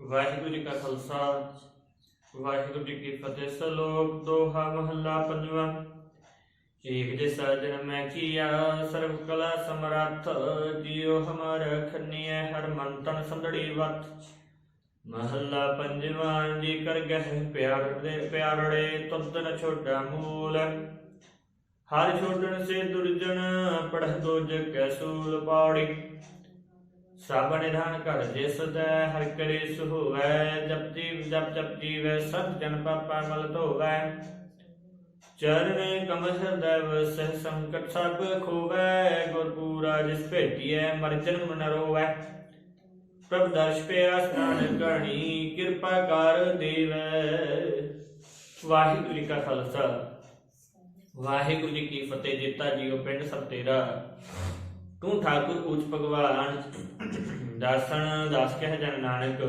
ਵਾਹਿਗੁਰੂ ਜੀ ਕਾ ਖਾਲਸਾ, ਵਾਹਿਗੁਰੂ ਜੀ ਕੀ ਫਤਿਹ। ਸਲੋਕ ਦੋਹਾ ਮਹੱਲਾ ਪੰਜਵਾਂ। ਏਕ ਜੇ ਸਾਜਨ ਮੈਂ ਕੀਆ ਸਰਬ ਕਲਾ ਸਮਰੱਥ ਜਿਉ ਹਮਾਰ ਖੰਨੀਐ ਹਰ ਮਨ ਤਨ ਸੰਦੜੀ ਵਤ। ਮਹੱਲਾ ਪੰਜਵਾਂ ਜੀ ਕਰ ਗਹਿ ਪਿਆਰ ਦੇ ਪਿਆਰੜੇ ਤੁਧ ਨ ਛੋਟਾ ਮੂਲ। ਹਰ ਛੋਟਣ ਸੇ ਦੁਰਜਨ ਪੜਹ ਦੋਜ ਕੈ ਸੂਲ ਪਾੜੀ। ਸਭ ਨਿਧਾਨ ਕਰ ਜਿਸ ਦੈ ਹਰ ਕਰੇ ਸੁਹੋਵੈ ਜਪਤੀ ਜਪ ਜਪਤੀ ਵੈ ਸਤ ਜਨ ਪਾਪਾ ਮਲ ਧੋਵੈ। ਚਰਨ ਕਮਲ ਹਿਰਦੈ ਵਸਹਿ ਸੰਕਟ ਸਭ ਖੋਵੈ ਗੁਰ ਪੂਰਾ ਜਿਸ ਭੇਟੀਐ, ਮਰ ਜਨਮ ਨ ਰੋਵੈ। ਪ੍ਰਭ ਦਰਸ਼ ਪਿਆ ਸਨਾਨ ਕਰਨੀ ਕਿਰਪਾ ਕਰ ਦੇਵੈ। ਵਾਹਿਗੁਰੂ ਜੀ ਕਾ ਖਾਲਸਾ। ਵਾਹਿਗੁਰੂ ਜੀ ਕੀ ਫਤਿਹ, ਜੀਤਾ ਜੀਓ ਪਿੰਡ ਸਭ ਤੇਰਾ। ਤੂੰ ਠਾਕੁਰ ਉੱਚ ਭਗਵਾਨ ਦਾਸਨ ਦਾਸ ਕਹਿ ਜਨ ਨਾਨਕ,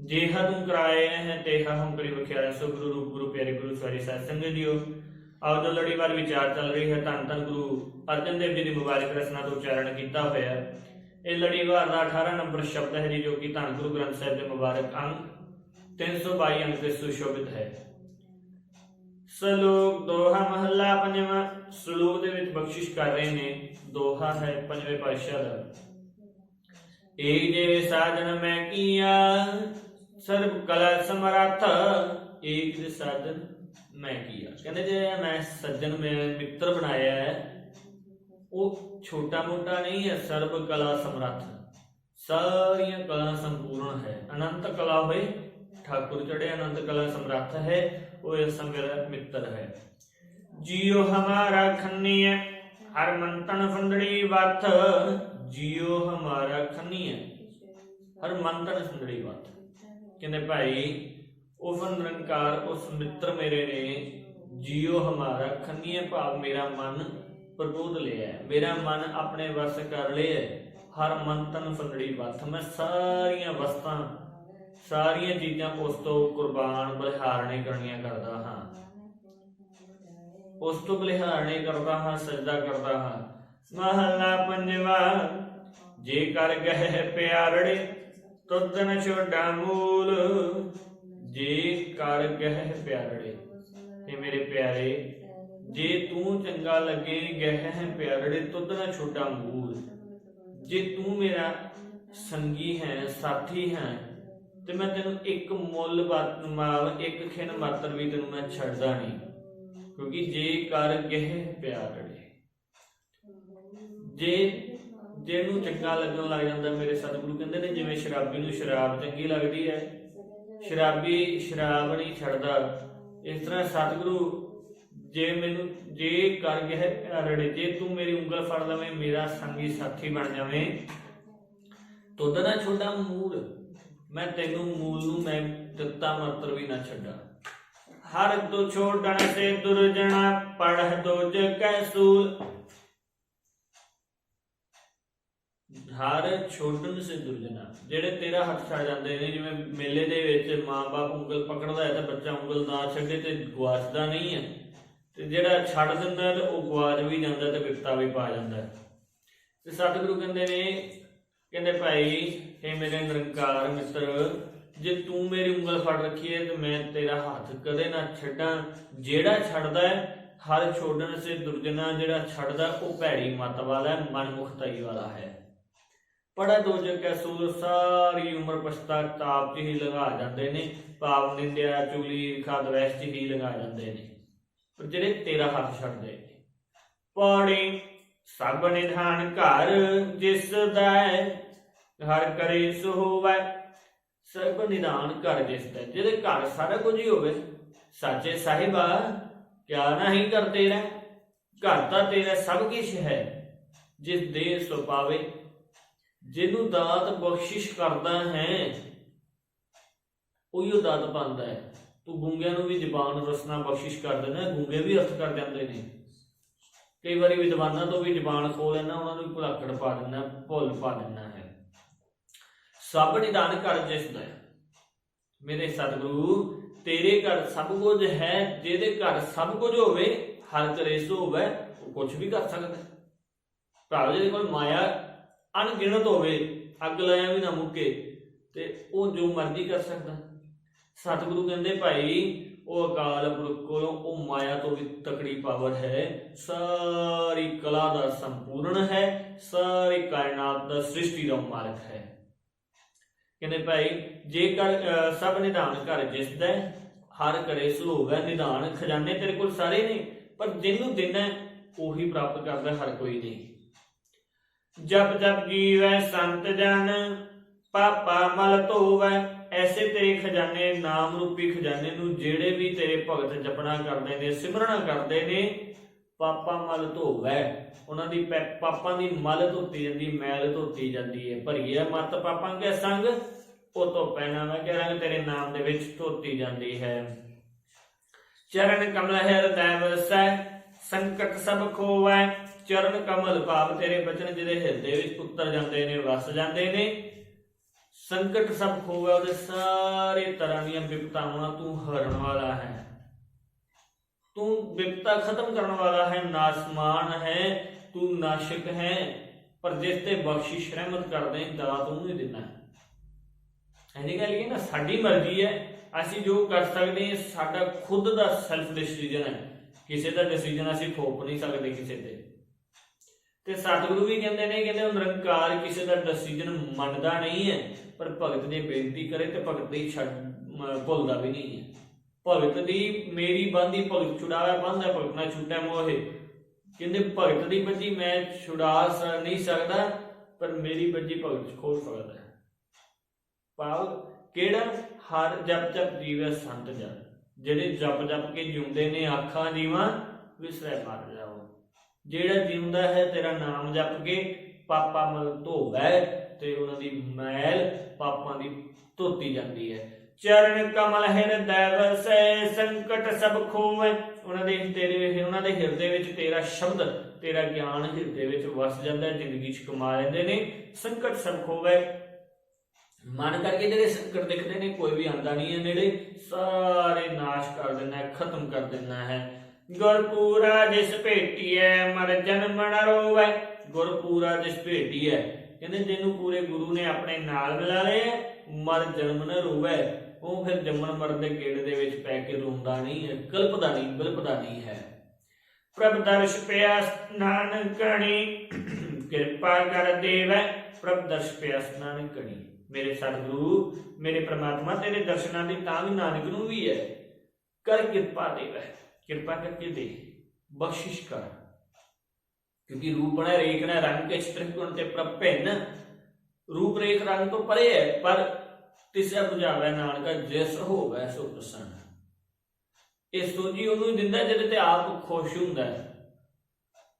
ਜੇਹਾ ਤੂੰ ਕਰਾਏ ਹੈ ਤੇਹਾ ਹਮ ਕਰੀ ਬਖਿਆਰਾ ਸੋ ਗੁਰੂ ਰੂਪ, ਗੁਰੂ ਪਿਆਰੇ, ਗੁਰੂ ਸਵਾਰੀ ਸਾਧ ਸੰਗਤ ਜੀਓ, ਆਓ ਜੋ ਲੜੀਵਾਰ ਵਿਚਾਰ ਚੱਲ ਰਹੀ ਹੈ, ਧੰਨ ਧੰਨ ਗੁਰੂ ਅਰਜਨ ਦੇਵ ਜੀ ਦੀ ਮੁਬਾਰਕ ਰਚਨਾ ਤੋਂ ਉਚਾਰਨ ਕੀਤਾ ਹੋਇਆ। ਹੈ। ਇਹ ਲੜੀਵਾਰ ਦਾ 18 ਨੰਬਰ ਸ਼ਬਦ ਹੈ ਜੀ, ਜੋ ਕਿ ਧੰਨ ਗੁਰੂ ਗ੍ਰੰਥ ਸਾਹਿਬ ਦੇ ਮੁਬਾਰਕ ਅੰਕ 322 ਅੰਕ ਤੇ ਸੁਸ਼ੋਭਿਤ ਹੈ। ਸਲੋਕ ਦੋਹਾ ਮਹੱਲਾ ਪੰਜਵਾਂ ਸਲੋਕ ਦੇ ਵਿੱਚ ਬਖਸ਼ਿਸ਼ ਕਰ ਰਹੇ ਨੇ ਦੋਹਾ ਹੈ ਪੰਜਵੇਂ ਪਾਤਸ਼ਾਹ ਦਾ ਏਕ ਜੇ ਸਾਜਨ ਮੈਂ ਕੀਆ ਸਰਬ ਕਲਾ ਸਮਰੱਥ ਏਕ ਜੇ ਸਾਜਨ ਮੈਂ ਕੀਆ ਕਹਿੰਦੇ ਜੇ ਮੈਂ ਸੱਜਣ ਮੈਂ ਮਿੱਤਰ ਬਣਾਇਆ ਹੈ ਉਹ ਛੋਟਾ ਮੋਟਾ ਨਹੀਂ ਹੈ ਸਰਬ ਕਲਾ ਸਮਰੱਥ ਸਾਰੀਆਂ ਕਲਾ ਸੰਪੂਰਨ ਹੈ ਅਨੰਤ ਕਲਾ ਹੋਏ ਠਾਕੁਰ ਚੜੇ ਅਨੰਤ ਕਲਾ ਸਮਰੱਥ ਹੈ ਉਹ ਇਸ ਮਿੱਤਰ ਹੈ। ਜੀਉ ਹਮਾਰਾ ਖੰਨੀਐ, ਹਰ ਮਨ ਫੰਦੜੀ ਵਤ। ਜੀਉ ਹਮਾਰਾ ਖੰਨੀਐ, ਹਰ ਮਨ ਫੰਦੜੀ ਵਤ। ਕਹਿੰਦੇ ਭਾਈ, ਉਹ ਨਿਰੰਕਾਰ ਉਸ ਮਿੱਤਰ ਮੇਰੇ ਨੇ ਜੀਉ ਹਮਾਰਾ ਖੰਨੀਐ, ਭਾਵ ਮੇਰਾ ਮਨ ਪ੍ਰਬੋਧ ਲਿਆ ਮੇਰਾ ਮਨ ਆਪਣੇ ਵਸ ਕਰ ਲਿਆ ਹਰ ਮਨ ਤਨ ਫੰਦੜੀ ਵਤ। ਮੈਂ ਸਾਰੀਆਂ ਵਸਤਾਂ ਸਾਰੀਆਂ ਚੀਜ਼ਾਂ ਉਸ ਤੋਂ ਕੁਰਬਾਨ ਬਲਿਹਾਰਣੇ ਕਰਨੀਆਂ ਕਰਦਾ ਹਾਂ। ਉਸ ਤੋਂ ਬਲਿਹਾਰਣੇ ਕਰਦਾ ਹਾਂ, ਸਜਦਾ ਕਰਦਾ ਹਾਂ। ਮਹੱਲਾ ਪੰਜਵਾ, ਜੇ ਕਰ ਗਹਿ ਪਿਆਰੜੇ ਤੁਧ ਨ ਛੋਡਾ ਮੂਲ। ਜੇ ਕਰ ਗਹਿ ਪਿਆਰੜੇ ਇਹ ਮੇਰੇ ਪਿਆਰੇ, ਜੇ ਤੂੰ ਚੰਗਾ ਲੱਗੇ, ਗਹਿ ਪਿਆਰੜੇ ਤੁਧ ਨ ਛੋਡਾ ਮੂਲ। ਜੇ ਤੂੰ ਮੇਰਾ ਸੰਗੀ ਹੈ, ਸਾਥੀ ਹੈ ਤੇ ਮੈਂ ਤੈਨੂੰ ਇੱਕ ਮੁੱਲ ਬਾਤ ਮਾਵ ਇੱਕ ਖਿਨ ਮਾਤਰ ਵੀ ਤੈਨੂੰ ਮੈਂ ਛੱਡਦਾ ਨਹੀਂ। ਕਿਉਂਕਿ ਜੇ ਕਰ ਗਹਿ ਪਿਆਰੜੇ ਜੇ ਜਿਹਨੂੰ ਚੰਗਾ ਲੱਗਣ ਲੱਗ ਜਾਂਦਾ ਮੇਰੇ ਸਤਿਗੁਰੂ ਕਹਿੰਦੇ ਨੇ, ਜਿਵੇਂ ਸ਼ਰਾਬੀ ਨੂੰ ਸ਼ਰਾਬ ਚੰਗੀ ਲੱਗਦੀ ਹੈ। ਸ਼ਰਾਬੀ ਸ਼ਰਾਬ ਨਹੀਂ ਛੱਡਦਾ। ਇਸ ਤਰ੍ਹਾਂ ਸਤਿਗੁਰੂ, ਜੇ ਮੈਨੂੰ, ਜੇ ਕਰ ਗਹਿ ਪਿਆਰੜੇ ਜੇ ਤੂੰ ਮੇਰੀ ਉਂਗਲ ਫੜ ਲਵੇਂ, ਮੇਰਾ ਸੰਗੀ ਸਾਥੀ ਬਣ ਜਾਵੇਂ। ਤੁਧ ਨਾ ਛੋਡਾ ਮੂਲ ਮੈਂ ਤੈਨੂੰ ਮੂਲ ਨੂੰ ਮੈਂ ਦਿੱਤਾ ਮੰਤਰ ਵੀ ਨਾ ਛੱਡਾ। ਹਰ ਤੋ ਛੋੜਣ ਸੇ ਦੁਰਜਣਾ ਪੜਹ ਦੋਜ ਕੈ ਸੂਲ। ਹਰ ਛੋੜਨ ਸੇ ਦੁਰਜਣਾ ਜਿਹੜੇ ਤੇਰਾ ਹੱਥ ਛੱਡ ਜਾਂਦੇ ਨੇ, ਜਿਵੇਂ ਮੇਲੇ ਦੇ ਵਿੱਚ ਮਾਂ-ਬਾਪ ਉਂਗਲ ਪਕੜਦਾ ਹੈ ਤਾਂ ਬੱਚਾ ਉਂਗਲ ਨਾ ਛੱਡੇ ਤੇ ਗਵਾਚਦਾ ਨਹੀਂ ਹੈ, ਤੇ ਜਿਹੜਾ ਛੱਡ ਦਿੰਦਾ ਤੇ ਉਹ ਗਵਾਚ ਵੀ ਜਾਂਦਾ ਤੇ ਵਿਪਤਾ ਵੀ ਪਾ ਜਾਂਦਾ ਤੇ ਸਤਿਗੁਰੂ ਕਹਿੰਦੇ ਨੇ ਕਹਿੰਦੇ ਭਾਈ ਇਹ ਮੇਰੇ ਨਿਰੰਕਾਰ ਮਿੱਤਰ, ਜੇ ਤੂੰ ਮੇਰੀ ਉਂਗਲ ਫੜ ਰੱਖੀ ਹੈ, ਤੇ ਮੈਂ ਤੇਰਾ ਹੱਥ ਕਦੇ ਨਾ ਛੱਡਾਂ। ਜਿਹੜਾ ਛੱਡਦਾ ਹੈ, ਹਰ ਛੋੜਨ ਸੇ ਦੁਰਜਨਾ ਜਿਹੜਾ ਛੱਡਦਾ, ਉਹ ਭੈੜੀ ਮਤ ਵਾਲਾ ਹੈ, ਮਨਮੁਖਤਾਈ ਵਾਲਾ ਹੈ। ਪੜਾ ਦੋਜ ਕੈ ਸੂਲ ਸਾਰੀ ਉਮਰ ਪਛਤਾਤਾਪ ਚ ਹੀ ਲਗਾ ਜਾਂਦੇ ਨੇ। ਪਾਪ ਨਿੰਦਿਆ, ਚੁਗਲੀ ਖਾਦ ਵੈਸ ਚ ਹੀ ਲਗਾ ਜਾਂਦੇ ਨੇ। ਪਰ ਜਿਹੜੇ ਤੇਰਾ ਹੱਥ ਛੱਡਦੇ ਨੇ ਪੌੜੀ ਸਭ ਨਿਧਾਨ ਘਰ ਜਿਸ ਦਾ ਹਰ ਕਰੇ ਸੋ ਹੋਵੈ। ਸਭ ਨਿਧਾਨ ਘਰ ਜਿਸ ਦਾ ਜਿਹਦੇ ਘਰ ਸਾਰਾ ਕੁਝ ਹੀ ਹੋਵੇ, ਸਾਚੇ ਸਾਹਿਬਾ ਕਿਆ ਨਹੀਂ ਕਰ ਤੇਰਾ ਘਰ ਤਾਂ ਤੇਰਾ ਸਭ ਕੁਝ ਹੈ, ਜਿਸ ਦੇ ਸੋ ਪਾਵੇ। ਜਿਹਨੂੰ ਦਾਤ ਬਖਸ਼ਿਸ਼ ਕਰਦਾ ਹੈ, ਉਹੀ ਦਾਤ ਪਾਉਂਦਾ ਹੈ। ਤੂੰ ਗੁੰਗਿਆਂ ਨੂੰ ਵੀ ਜ਼ਬਾਨ ਰਸਨਾ ਬਖਸ਼ਿਸ਼ ਕਰ ਦਿੰਦਾ ਗੁੰਗੇ ਵੀ ਅਰਥ ਕਰ ਜਾਂਦੇ ਨੇ। ਕਈ ਵਾਰੀ ਵਿਦਵਾਨਾਂ ਤੋਂ ਵੀ ਜ਼ਬਾਨ ਖੋਲ ਲੈਣਾ ਉਹਨਾਂ ਨੂੰ ਵੀ ਪਾ ਦਿੰਦਾ, ਭੁੱਲ ਪਾ ਦਿੰਦਾ ਹੈ। ਸਭ ਨਿਦਾਨ ਕਰ ਜਿਸ ਦਾ ਮੇਰੇ ਸਤਿਗੁਰੂ, ਤੇਰੇ ਘਰ ਸਭ ਕੁਝ ਹੈ, ਜਿਹਦੇ ਘਰ ਸਭ ਕੁਝ ਹੋਵੇ, ਹਰ ਕਰੇ ਸੋ ਹੋਵੇ, ਉਹ ਕੁਝ ਵੀ ਕਰ ਸਕਦਾ ਹੈ। ਭਾਵੇਂ ਜਿਹਦੇ ਕੋਲ ਮਾਇਆ ਅਣਗਿਣਤ ਹੋਵੇ, ਅੱਗ ਲਾਇਆ ਵੀ ਨਾ ਮੁੱਕੇ, ਤੇ ਉਹ ਜੋ ਮਰਜ਼ੀ ਕਰ ਸਕਦਾ। ਸਤਿਗੁਰੂ ਕਹਿੰਦੇ, ਭਾਈ ਉਹ ਅਕਾਲ ਪੁਰਖ ਕੋਲੋਂ ਉਹ ਮਾਇਆ ਤੋਂ ਵੀ ਤਕੜੀ ਪਾਵਰ ਹੈ। ਸਾਰੀ ਕਲਾ ਦਾ ਸੰਪੂਰਨ ਹੈ ਸਾਰੀ ਕਾਇਨਾਤ ਦਾ ਸ੍ਰਿਸ਼ਟੀ ਦਾ ਮਾਲਕ ਹੈ। ਕਹਿੰਦੇ ਭਾਈ ਜੇਕਰ ਸਭ ਨਿਧਾਨ ਘਰ ਜਿਸਦਾ ਹੈ, ਹਰ ਕਰੇ ਸੁਲੋਗ ਹੈ ਨਿਧਾਨ ਖਜ਼ਾਨੇ ਤੇਰੇ ਕੋਲ ਸਾਰੇ ਨੇ ਪਰ ਜਿਹਨੂੰ ਦੇਣਾ ਹੈ, ਉਹੀ ਪ੍ਰਾਪਤ ਕਰਦਾ ਹਰ ਕੋਈ ਨਹੀਂ। ਜਪ ਜਪ ਜੀਵੈ ਸੰਤ ਜਨ ਪਾਪਾ ਮਲ ਧੋਵੈ ਐਸੇ ਤੇਰੇ ਖਜ਼ਾਨੇ ਨਾਮ ਰੂਪੀ ਖਜ਼ਾਨੇ ਨੂੰ ਜਿਹੜੇ ਵੀ ਤੇਰੇ ਭਗਤ ਜਪਣਾ ਕਰਦੇ ਨੇ, ਸਿਮਰਣਾ ਕਰਦੇ ਨੇ, ਪਾਪਾ ਮਲ ਧੋਵੈ। ਉਹਨਾਂ ਦੀ ਪਾਪਾਂ ਦੀ ਮਲ ਧੋਤੀ ਜਾਂਦੀ, ਮੈਲ ਧੋਤੀ ਜਾਂਦੀ ਹੈ ਭਰੀਏ ਮਤ ਪਾਪਾਂ ਕੇ ਸੰਗ ਉਹ ਤੋਂ ਪਹਿਨਾ ਮੈਂ ਕਿ ਰੰਗ ਤੇਰੇ ਨਾਮ ਦੇ ਵਿੱਚ ਧੋਤੀ ਜਾਂਦੀ ਹੈ। ਚਰਨ ਕਮਲ ਹਿਰਦੈ ਵਸੈ ਸੰਕਟ ਸਭ ਖੋਵੈ। ਚਰਨ ਕਮਲ ਭਾਵ ਤੇਰੇ ਬਚਨ ਜਿਹਦੇ ਹਿਰਦੇ ਵਿੱਚ ਉਤਰ ਜਾਂਦੇ ਨੇ, ਵਸ ਜਾਂਦੇ ਨੇ। ਸੰਕਟ ਸਭ ਖੋਵੈ, ਉਹਦੇ ਸਾਰੇ ਤਰ੍ਹਾਂ ਦੀਆਂ ਵਿਪਤਾਵਾਂ ਤੂੰ ਹਰਨ ਵਾਲਾ ਹੈ। ਤੂੰ ਵਿਪਤਾ ਖਤਮ ਕਰਨ ਵਾਲਾ ਹੈ, ਨਾਸਮਾਨ ਹੈ, ਤੂੰ ਨਾਸ਼ਕ ਹੈ, ਪਰ ਜਿਸ ਤੇ ਬਖਸ਼ਿਸ਼, ਰਹਿਮਤ ਕਰਦੇ ਦਾਤ ਉਹਨੂੰ ਹੀ ਦਿੰਦਾ ਹੈ। ਐਨੀ ਗੱਲ ਇਹ ਨਾ, ਸਾਡੀ ਮਰਜ਼ੀ ਹੈ, ਅਸੀਂ ਜੋ ਕਰ ਸਕਦੇ ਹਾਂ, ਸਾਡਾ ਖੁਦ ਦਾ ਸੈਲਫ ਡਿਸੀਜਨ ਹੈ। ਕਿਸੇ ਦਾ ਡਿਸੀਜਨ ਅਸੀਂ ਥੋਪ ਨਹੀਂ ਸਕਦੇ ਕਿਸੇ ਤੇ। ਤੇ ਸਤਿਗੁਰੂ ਵੀ ਕਹਿੰਦੇ ਨੇ ਕਹਿੰਦੇ ਨਿਰੰਕਾਰ ਕਿਸੇ ਦਾ ਡਿਸੀਜਨ ਮੰਨਦਾ ਨਹੀਂ ਹੈ। ਪਰ ਭਗਤ ਨੇ ਬੇਨਤੀ ਕਰੇ ਤੇ ਭਗਤ ਦੀ ਛੱਡ ਭੁੱਲਦਾ ਵੀ ਨਹੀਂ ਹੈ। ਭਗਤ ਦੀ ਮੇਰੀ ਬੰਦੀ ਭਗਤ ਛੁਡਾਇਆ ਬੰਦਾ ਭਗਤ ਨਾ ਛੁੱਟੈ ਮੋਹੇ। ਕਹਿੰਦੇ, ਭਗਤ ਦੀ ਬੱਜੀ ਮੈਂ ਛੁਡਾ ਨਹੀਂ ਸਕਦਾ, ਪਰ ਮੇਰੀ ਬੱਜੀ ਭਗਤ ਖੋਲ ਸਕਦਾ ਹੈ। ਭਾਵ, ਕਿਹੜਾ ਹਰ ਜਪ ਜਪ ਜੀਵੇ ਸੰਤ ਜਨ ਜਿਹੜੇ ਜਪ ਜਪ ਕੇ ਜਿਉਂਦੇ ਨੇ ਆਖਾਂ ਜੀਵਾਂ ਵਿਸਰੇ ਮਰ ਜਾਓ। ਜਿਹੜਾ ਜਿਉਂਦਾ ਹੈ ਤੇਰਾ ਨਾਮ ਜਪ ਕੇ, ਪਾਪਾ ਮਲ ਧੋਵੈ ਤੇ ਉਹਨਾਂ ਦੀ ਮੈਲ ਪਾਪਾਂ ਦੀ ਧੋਤੀ ਜਾਂਦੀ ਹੈ। ਚਰਨ ਕਮਲ ਹਿਰਦੈ ਵਸੈ, ਸੰਕਟ ਸਭ ਖੋਵੈ। ਉਹਨਾਂ ਦੇ ਤੇਰੇ ਉਹਨਾਂ ਦੇ ਹਿਰਦੇ ਵਿੱਚ ਤੇਰਾ ਸ਼ਬਦ, ਤੇਰਾ ਗਿਆਨ ਹਿਰਦੇ ਵਿੱਚ ਵਸ ਜਾਂਦਾ ਜ਼ਿੰਦਗੀ 'ਚ ਕਮਾ ਲੈਂਦੇ ਨੇ, ਸੰਕਟ ਸਭ ਖੋਵੈ। ਮਨ ਕਰਕੇ ਜਿਹੜੇ ਸੰਕਟ ਦਿਖਦੇ ਨੇ, ਕੋਈ ਵੀ ਆਂਦਾ ਨਹੀਂ ਹੈ ਨੇੜੇ, ਸਾਰੇ ਨਾਸ਼ ਕਰ ਦਿੰਦਾ ਹੈ, ਖਤਮ ਕਰ ਦਿੰਦਾ ਹੈ। ਗੁਰਪੂਰਾ ਜਿਸ ਭੇਟੀਐ, ਮਰ ਜਨਮ ਨ ਰੋਵੈ। ਗੁਰਪੂਰਾ ਜਿਸ ਭੇਟੀਐ ਕਹਿੰਦੇ ਜਿਹਨੂੰ ਪੂਰੇ ਗੁਰੂ ਨੇ ਆਪਣੇ ਨਾਲ ਮਿਲਾ ਲਿਆ ਮਰ ਜਨਮ ਨ ਰੋਵੈ। ਉਹ ਫਿਰ ਜੰਮਣ ਮਰਨ ਦੇ ਗੇੜ ਦੇ ਵਿੱਚ ਪੈ ਕੇ ਰੋਂਦਾ ਨਹੀਂ ਹੈ, ਕਲਪਦਾ ਨਹੀਂ, ਬਿਲਪਦਾ ਨਹੀਂ ਹੈ। ਪ੍ਰਭ ਦਰਸ਼ ਪਿਆ ਨਾਨਕ ਕਣੀ, ਕਿਰਪਾ ਕਰ ਦੇਵੈ। ਪ੍ਰਭ ਦਰਸ਼ ਪਿਆ ਨਾਨਕ ਕਣੀ। ਮੇਰੇ ਸਤਿਗੁਰੂ, ਮੇਰੇ ਪ੍ਰਮਾਤਮਾ ਤੇਰੇ ਦਰਸ਼ਨਾਂ ਦੀ ਤਾਂ ਵੀ ਨਾਨਕ ਨੂੰ ਵੀ ਹੈ। ਕਰ ਕਿਰਪਾ ਦੇਵੈ। ਕਿਰਪਾ ਕਰਕੇ ਦੇ ਬਖਸ਼ਿਸ਼ ਕਰ। ਕਿਉਂਕਿ ਰੂਪ ਨਾ ਰੇਖ ਨਾ ਰੰਗ ਕੇ ਚਿਤ੍ਰਿਕੁਣ ਤੇ ਪ੍ਰਭਿੰਨ ਰੂਪ ਰੇਖ ਰੰਗ ਤੋਂ ਪਰੇ ਹੈ ਪਰ ਤਿਸਾ ਬੁਝਾਵੇ ਨਾਨਕਾ ਜਿਸ ਹੋਵੇ ਸੋ ਪ੍ਰਸੰਨ ਇਹ ਸੋਝੀ ਉਹਨੂੰ ਦਿੰਦਾ ਜਿਹਦੇ ਤੇ ਆਪ ਖੁਸ਼ ਹੁੰਦਾ ਹੈ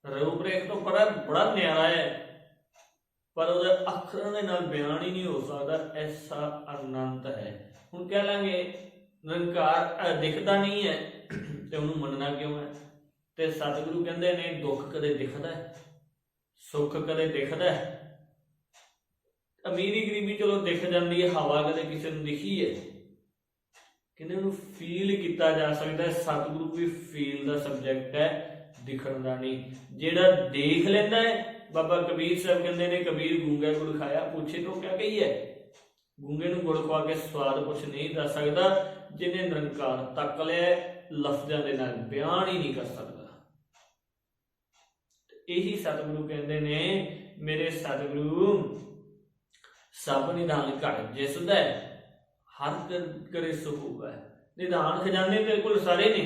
ਰੂਪ ਰੇਖ ਤੋਂ ਪਰਾ ਬੜਾ ਨਿਆਰਾ ਹੈ ਪਰ ਉਹਦੇ ਅੱਖਰਾਂ ਦੇ ਨਾਲ ਬਿਆਨ ਹੀ ਨਹੀਂ ਹੋ ਸਕਦਾ ਐਸਾ ਅਨੰਤ ਹੈ ਹੁਣ ਕਹਿ ਲਾਂਗੇ ਨਿਰੰਕਾਰ ਦਿਖਦਾ ਨਹੀਂ ਹੈ ਤੇ ਉਹਨੂੰ ਮੰਨਣਾ ਕਿਉਂ ਹੈ ਤੇ ਸਤਿਗੁਰੂ ਕਹਿੰਦੇ ਨੇ, ਦੁੱਖ ਕਦੇ ਦਿਖਦਾ ਹੈ, ਸੁੱਖ ਕਦੇ ਦਿਖਦਾ ਹੈ। ਅਮੀਰੀ ਗਰੀਬੀ ਚਲੋ ਦਿਖ ਜਾਂਦੀ ਹੈ, ਹਵਾ ਕਦੇ ਕਿਸੇ ਨੂੰ ਦਿਖੀ ਹੈ। ਕਹਿੰਦੇ ਉਹਨੂੰ ਫੀਲ ਕੀਤਾ ਜਾ ਸਕਦਾ ਹੈ, ਸਤਿਗੁਰੂ ਵੀ ਫੀਲ ਦਾ ਸਬਜੈਕਟ ਹੈ, ਦਿਖਣ ਦਾ ਨਹੀਂ। ਜਿਹੜਾ ਦੇਖ ਲੈਂਦਾ ਹੈ, ਬਾਬਾ ਕਬੀਰ ਸਾਹਿਬ ਕਹਿੰਦੇ ਨੇ, ਕਬੀਰ ਗੂੰਗਾ ਗੁੜ ਖਾਇਆ, ਪੁੱਛੇ ਤੋਂ ਕਿਆ ਕਹੀ ਹੈ। ਗੂੰਗੇ ਨੂੰ ਗੁੜ ਖਵਾ ਕੇ ਸਵਾਦ ਕੁਛ ਨਹੀਂ ਦੱਸ ਸਕਦਾ, ਜਿਹਨੇ ਨਿਰੰਕਾਰ ਤੱਕ ਲਿਆ ਲਫ਼ਜ਼ਾਂ ਦੇ ਨਾਲ ਬਿਆਨ ਹੀ ਨਹੀਂ ਕਰ ਸਕਦਾ। ਇਹੀ ਸਤਿਗੁਰੂ ਕਹਿੰਦੇ ਨੇ, ਮੇਰੇ ਸਤਿਗੁਰੂ, ਸਭ ਨਿਧਾਨ ਘੜ ਜਿਸ ਦਾ ਹਰ ਕਰੇ ਸੋ ਨਿਧਾਨ ਖਜ਼ਾਨੇ ਤੇਰੇ ਕੋਲ ਸਾਰੇ ਨੇ।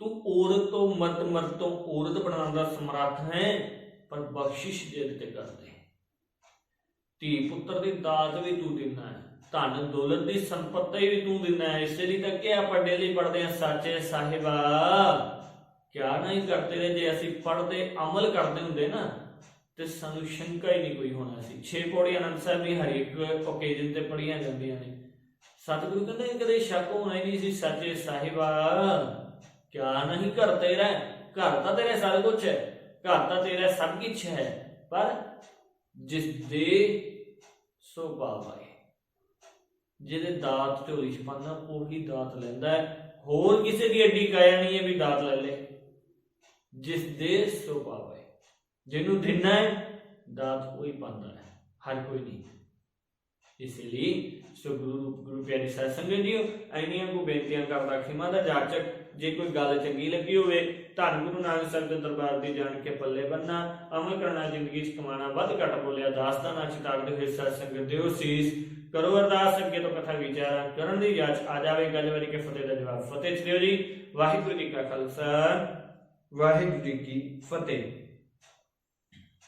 ਤੂੰ ਔਰਤ ਤੋਂ ਮਰਦ ਮਰਦ ਤੋਂ ਔਰਤ ਬਣਾਉਣ ਦਾ ਸਮਰੱਥ ਹੈ, ਪਰ ਬਖਸ਼ਿਸ਼ ਜਿੱਦ ਤੇ ਕਰਦੇ ਧੀ ਪੁੱਤਰ ਦੀ ਦਾਤ ਵੀ ਤੂੰ ਦਿੰਦਾ ਹੈ, ਧਨ ਦੌਲਤ ਦੀ ਸੰਪਤੀ ਵੀ ਤੂੰ ਦਿੰਦਾ ਹੈ। ਇਸੇ ਲਈ ਤਾਂ ਕਿ ਆਪਾਂ ਡੇਲੀ ਪੜਦੇ ਆ? ਸਾਚੇ ਸਾਹਿਬਾ। ਕਿਆ ਨਹੀਂ ਕਰਦੇ ਰਹੇ, ਜੇ ਅਸੀਂ ਪੜਦੇ ਅਮਲ ਕਰਦੇ ਹੁੰਦੇ ਨਾ, ਤੇ ਸਾਨੂੰ ਸ਼ੰਕਾ ਹੀ ਨਹੀਂ ਕੋਈ ਹੋਣਾ ਸੀ। ਛੇ ਪੌੜੀ ਅਨੰਦ ਸਾਹਿਬ ਦੀ ਹਰ ਇੱਕ ਓਕੇਜਨ ਤੇ ਪੜੀਆਂ ਜਾਂਦੀਆਂ ਨੇ। ਸਤਿਗੁਰੂ ਕਹਿੰਦੇ ਕਦੇ ਸ਼ੱਕ ਹੋਣਾ ਹੀ ਨਹੀਂ ਸੀ, ਸੱਚੇ ਸਾਹਿਬਾ, ਕਿਆ ਨਹੀਂ ਘਰ ਤੇਰਾ ਘਰ ਤਾਂ ਤੇਰਾ ਸਾਰਾ ਕੁਝ ਹੈ, ਘਰ ਤਾਂ ਤੇਰਾ ਸਭ ਕੁਝ ਹੈ, ਪਰ ਜਿਸ ਦੇ ਸੁਭਾਅ ਹੈ ਜਿਹਦੇ ਦਾਤ ਝੋਲੀ ਚ ਪਾਉਂਦਾ ਉਹੀ ਦਾਤ ਲੈਂਦਾ ਹੈ। ਹੋਰ ਕਿਸੇ ਦੀ ਅੱਡੀ ਕਾਇਆ ਨਹੀਂ ਹੈ ਵੀ ਦਾਤ ਲੈ ਲੈ। ਜਿਸ ਦੇ ਸੁਭਾਅ ਹੈ, ਜਿਹਨੂੰ ਦੇਣਾ ਹੈ, ਦਾਤ ਉਹੀ ਪਾਉਂਦਾ ਹੈ, ਹਰ ਕੋਈ ਨਹੀਂ। ਇਸ ਲਈ ਸੋ ਗੁਰੂ ਗੁਰੂ ਪਿਆਰੀ ਸਾਧ ਸੰਗਤ ਜੀਓ ਐਨੀਆਂ ਕੋ ਬੇਨਤੀਆਂ ਕਰਦਾ ਖਿਮਾ ਦਾ ਜਾਚਕ, ਜੇ ਕੋਈ ਗੱਲ ਚੰਗੀ ਲੱਗੀ ਹੋਵੇ, ਧੰਨ ਗੁਰੂ ਨਾਨਕ ਸਾਹਿਬ ਦੇ ਦਰਬਾਰ ਦੀ ਜਾਣ ਕੇ ਪੱਲੇ ਬੰਨਾ ਅਮਲ ਕਰਨਾ, ਜ਼ਿੰਦਗੀ 'ਚ ਕਮਾਣਾ ਵੱਧ ਘੱਟ ਬੋਲਿਆ ਦਾਸਤਾਨਾ ਚ ਤਾਕਦੇ ਹੋਏ ਸਾਧ ਸੰਗਤ ਦਿਓ, ਸੀਸ ਕਰੋ ਅਰਦਾਸ, ਅੱਗੇ ਤੋਂ ਕਥਾ ਵਿਚਾਰ ਕਰਨ ਦੀ ਜਾਚ ਆ ਜਾਵੇ। ਗਜਵਰੀ ਕੇ ਫਤਿਹ ਦਾ ਜਵਾਬ ਫਤਿਹ ਚ ਦਿਓ ਜੀ। ਵਾਹਿਗੁਰੂ ਜੀ ਕਾ ਖਾਲਸਾ। ਵਾਹਿਗੁਰੂ ਜੀ ਕੀ ਫਤਿਹ।